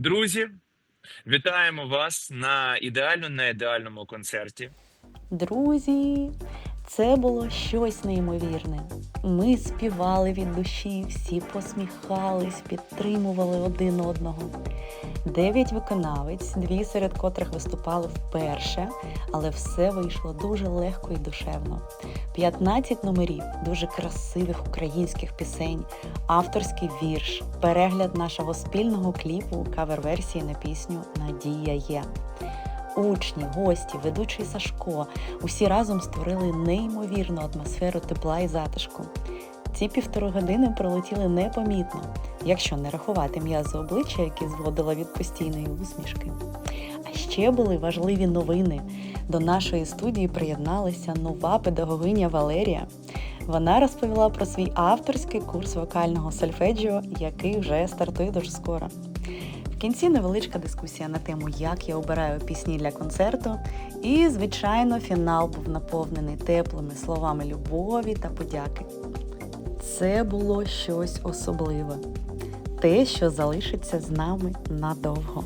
Друзі, вітаємо вас на ідеально на ідеальному концерті. Друзі, це було щось неймовірне. Ми співали від душі, всі посміхались, підтримували один одного. Дев'ять виконавець, дві серед котрих виступали вперше, але все вийшло дуже легко і душевно. 15 номерів дуже красивих українських пісень, авторський вірш, перегляд нашого спільного кліпу кавер-версії на пісню Надія є. Учні, гості, ведучий Сашко усі разом створили неймовірну атмосферу тепла і затишку. Ці півтори години пролетіли непомітно, якщо не рахувати м'язи обличчя, які зводила від постійної усмішки. А ще були важливі новини. До нашої студії приєдналася нова педагогиня Валерія. Вона розповіла про свій авторський курс вокального сольфеджіо, який вже стартує дуже скоро. Кінці невеличка дискусія на тему, як я обираю пісні для концерту. І, звичайно, фінал був наповнений теплими словами любові та подяки. Це було щось особливе, те, що залишиться з нами надовго.